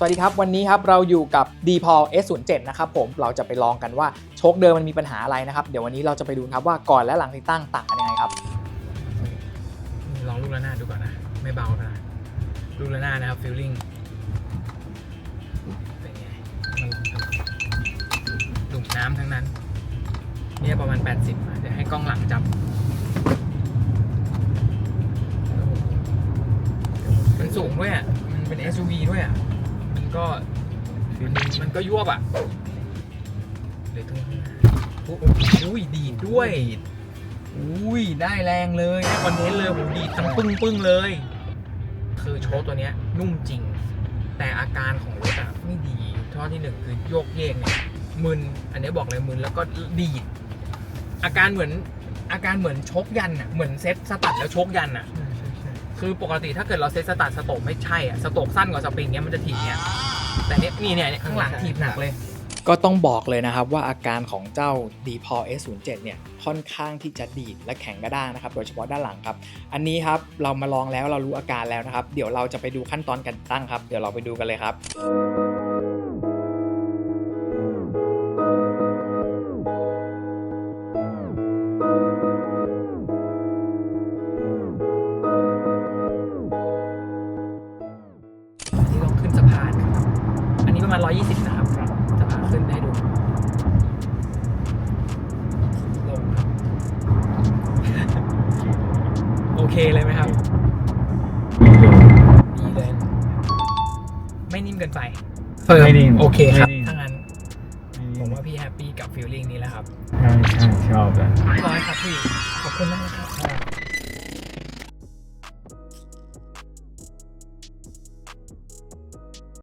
สวัสดีครับ วันนี้ครับเราอยู่กับ d p o l S07 นะครับผมเราจะไปลองกันว่าโชคเดิมมันมีปัญหาอะไรนะครับ เดี๋ยววันนี้เราจะไปดูครับว่าก่อนและหลังติดตั้งต่างกันยังไงครับ ลองลูกระนาดดูก่อนนะ ไม่เบานะลูกระนาดนะครับฟิลลิ่งเป็นไงมันดุ่มน้ำทั้งนั้นเนี่ยประมาณ 80 เดี๋ยวให้กล้องหลังจับมันสูงด้วยอะมันเป็น SUV ด้วยอะ มันก็มันก็ยวบอะเดี๋ยวตรงข้งโอ้โหอุ้ยดีดด้วย อุ้ยได้แรงเลยได้คอนเทนต์เลยผมดีดทั้งปึ้งปึ้งๆเลย คือโชว์ตัวเนี้ยนุ่มจริง แต่อาการของรถอะไม่ดีข้อที่หนึ่งคือโยกเยกเนี่ยมึนอันนี้บอกเลยมึนแล้วก็ดีดอาการเหมือนอาการเหมือนชกยันอะเหมือนเซ็ตสตัดแล้วชกยันอะ คือปกติถ้าเกิดเราเซ็ตสตัดสโตกไม่ใช่อะสโตกสั้นกว่าสปริงเนี้ยมันจะถีบเนี้ยแต่เนี้ยนี่เนี่ยเนี่ยข้างหลังถีบหนักเลย ก็ต้องบอกเลยนะครับว่าอาการของเจ้า d p o l S07 เนี่ยค่อนข้างที่จะดีดและแข็งกระด้างนะครับ โดยเฉพาะด้านหลังครับ อันนี้ครับเรามาลองแล้วเรารู้อาการแล้วนะครับ เดี๋ยวเราจะไปดูขั้นตอนการติดตั้งครับ เดี๋ยวเราไปดูกันเลยครับ ประมาณ 120 นะครับ จะพาขึ้นให้ดูลงครับ โอเคเลยไหมครับดีเลย ไม่นิ่มเกินไปเฟิร์มไม่นิ่มโอเคครับไม่นิ่ม ถ้างั้นผมว่าพี่แฮปปี้กับฟีลลิ่งนี้แล้วครับใช่ใช่ชอบเลยร้อยครับพี่ขอบคุณมากนะครับ